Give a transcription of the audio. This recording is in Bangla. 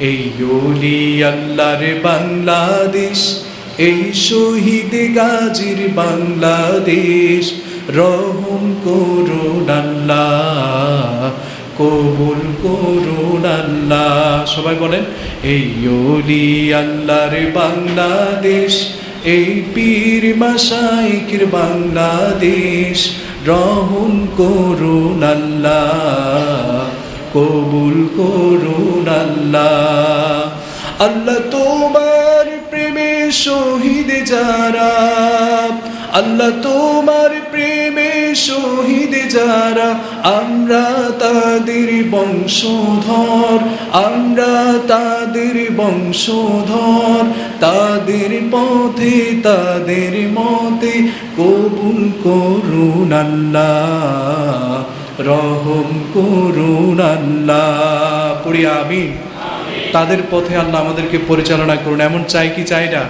এই ওলি আল্লাহর বাংলাদেশ, এই শহীদ গাজীর বাংলাদেশ, রহম করুন কবুল করুন আল্লাহ। সবাই বলেন, এই ওলি আল্লাহর বাংলাদেশ, এই পীর মাসাইকের বাংলাদেশ, রহম করুন আল্লাহ। কবুল করুন আল্লাহ। আল্লাহ তোমার প্রেমে শহীদ যারা। আল্লাহ তোমার প্রেমে শহীদ যারা। আমরা তাদের বংশধর, আমরা তাদের বংশধর। তাদের পথে, তাদের মতে কবুল করুন আল্লাহ। রহম করুন আল্লাহ। পড়ি আমি তাদের পথে আল্লাহ আমাদেরকে পরিচালনা করুন। এমন চাই কি চাই না?